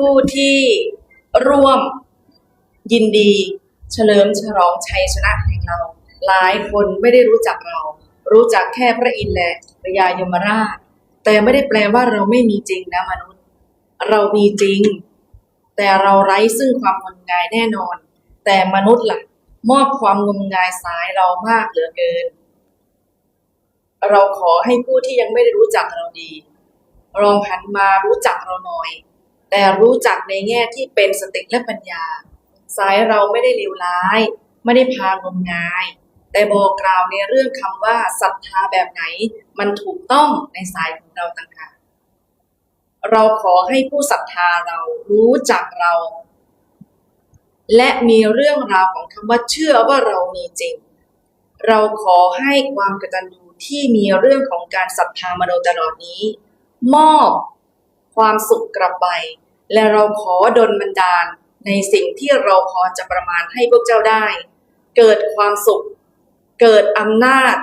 ผู้ที่ร่วมยินดีเฉลิมฉลองชัยชนะแห่งเรา หลายคนไม่ได้รู้จักเรา รู้จักแค่พระอินทร์และพระยายมราช แต่ไม่ได้แปลว่าเราไม่มีจริงนะมนุษย์ เรามีจริง แต่เราไร้ซึ่งความงมงายแน่นอน แต่มนุษย์ล่ะมอบความงมงายสายเรามากเหลือเกิน เราขอให้ผู้ที่ยังไม่ได้รู้จักเราดีลองหันมารู้จักเราหน่อย แต่รู้จักในแง่ที่เป็นสติและปัญญา สายเราไม่ได้เลวร้าย ไม่ได้พางมงาย แต่บอกกล่าวในเรื่องคำว่าศรัทธาแบบไหน มันถูกต้องในสายของเราต่างหากเราขอให้ผู้ศรัทธาเรารู้จักเรา และมีเรื่องราวของคำว่าเชื่อว่าเรามีจริง เราขอให้ความกตัญญูที่มีเรื่องของการศรัทธามาโดยตลอดนี้ มอบ ความสุขกลับไป และเราขอดลบันดาลในสิ่งที่เราพอจะประมาณให้พวกเจ้าได้ เกิดความสุข เกิดอำนาจ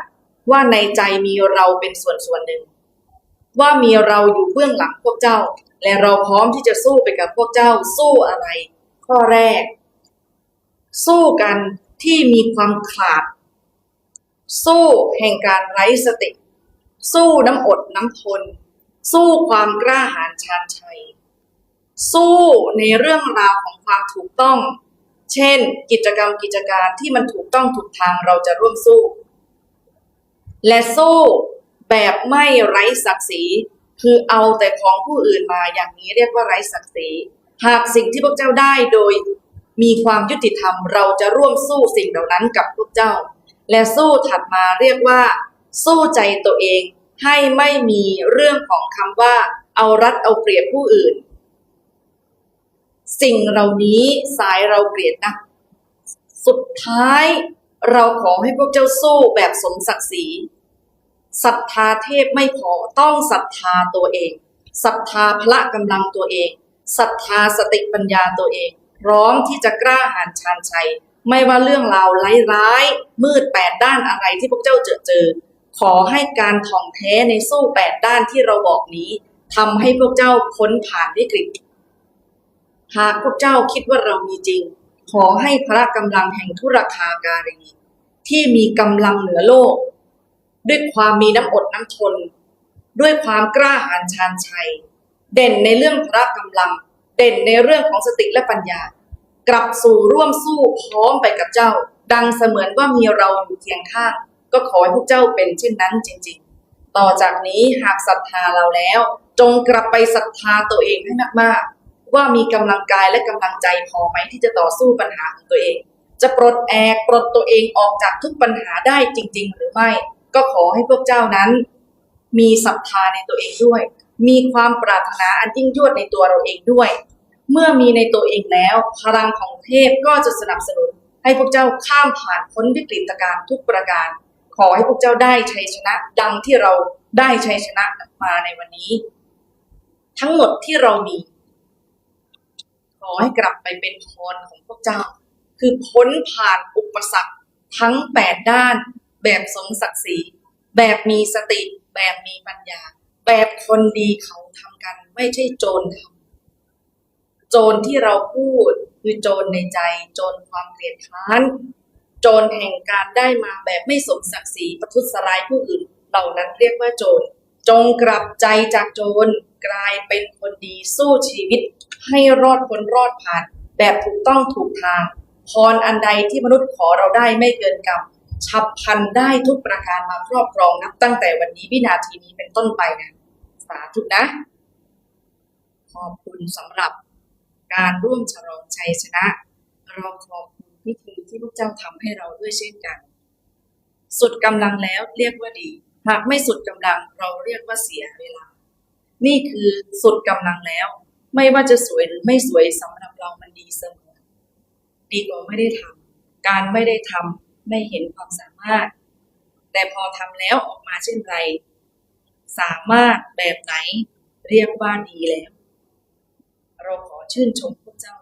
ว่าในใจมีเราเป็นส่วนส่วนหนึ่ง ว่ามีเราอยู่เบื้องหลังพวกเจ้า และเราพร้อมที่จะสู้ไปกับพวกเจ้าสู้อะไร ข้อแรก สู้กันที่มีความขาด สู้แห่งการไร้สติ สู้น้ำอดน้ำทน สู้ความกล้าหาญชาญชัย สู้ในเรื่องราวของความถูกต้อง เช่น กิจกรรมกิจการที่มันถูกต้องถูกทางเราจะร่วมสู้ และสู้แบบไม่ไร้ศักดิ์ศรีคือเอาแต่ของผู้อื่นมาอย่างนี้เรียกว่าไร้ศักดิ์ศรีหากสิ่งที่พวกเจ้าได้โดยมีความยุติธรรมเราจะร่วมสู้สิ่งเหล่านั้นกับพวกเจ้า และสู้ถัดมาเรียกว่า สู้ใจตัวเอง ให้ไม่มีเรื่องของคำว่า เอารัดเอาเปรียบผู้อื่น สิ่งเหล่านี้สายเราเกลียดนะ สุดท้ายเราขอให้พวกเจ้าสู้แบบสมศักดิ์ศรีศรัทธาเทพไม่พอต้องศรัทธาตัวเองศรัทธาพละกำลังตัวเองศรัทธาสติปัญญาตัวเอง พร้อมที่จะกล้าหาญชาญชัย ไม่ว่าเรื่องราวร้ายๆมืดแปดด้านอะไรที่พวกเจ้าเจอเจอ ขอให้การท่องแท้ในสู้แปดด้านที่เราบอกนี้ทำให้พวกเจ้าพ้นผ่านวิกฤต หากพวกเจ้าคิดว่าเรามีจริง ขอให้พระกำลังแห่งธุรคาการี ที่มีกำลังเหนือโลก ด้วยความมีน้ำอดน้ำทน ด้วยความกล้าหาญชาญชัย เด่นในเรื่องพระกำลัง เด่นในเรื่องของสติและปัญญา กลับสู่ร่วมสู้พร้อมไปกับเจ้า ดังเสมือนว่ามีเราอยู่เคียงข้าง ก็ขอให้พวกเจ้าเป็นเช่นนั้นจริง ๆ ต่อจากนี้หากศรัทธาเราแล้ว จงกลับไปศรัทธาตัวเองให้มากๆ ว่ามีกำลังกายและกำลังใจพอไหมที่จะต่อสู้ปัญหาของตัวเอง จะปลดแอกปลดตัวเองออกจากทุกปัญหาได้จริง ๆ หรือไม่ ก็ขอให้พวกเจ้านั้น มีศรัทธาในตัวเองด้วย มีความปรารถนาอันยิ่งยวดในตัวเราเองด้วย เมื่อมีในตัวเองแล้ว พลังของเทพก็จะสนับสนุนให้พวกเจ้าข้ามผ่านพ้นวิกฤตการณ์ทุกประการ ขอให้พวกเจ้าได้ชัยชนะ ดังที่เราได้ชัยชนะมาในวันนี้ ทั้งหมดที่เรามี ขอให้กลับไปเป็นพรของพวกเจ้า คือพ้นผ่านอุปสรรคทั้งแปดด้าน แบบสมศักดิ์ศรีแบบมีสติ แบบมีปัญญา แบบคนดีเขาทำกัน ไม่ใช่โจรทำโจรที่เราพูดคือโจรในใจ โจรความเกลียดค้าน จรแห่งการได้มาแบบไม่สมศักดิ์ศรีประทุษร้ายผู้อื่น เหล่านั้นเรียกว่าโจร จงกลับใจจากโจรกลายเป็นคนดีสู้ชีวิต ให้รอดพ้นรอดผ่าน แบบถูกต้องถูกทาง พรอันใดที่มนุษย์ขอเราได้ไม่เกินกรรมฉับพันได้ทุกประการมาครอบครองนับตั้งแต่วันนี้วินาทีนี้เป็นต้นไปนะ สาธุนะ ขอบคุณสำหรับการร่วมฉลองชัยชนะ เราขอบ วิธีที่พวกเจ้าทำให้เราด้วยเช่นกัน สุดกำลังแล้วเรียกว่าดี หากไม่สุดกำลังเราเรียกว่าเสียเวลา นี่คือสุดกำลังแล้ว ไม่ว่าจะสวยหรือไม่สวยสำหรับเรามันดีเสมอ ดีกว่าไม่ได้ทำการไม่ได้ทำไม่เห็นความสามารถ แต่พอทำแล้วออกมาเช่นไร สามารถแบบไหนเรียกว่าดีแล้ว เราขอชื่นชมพระเจ้า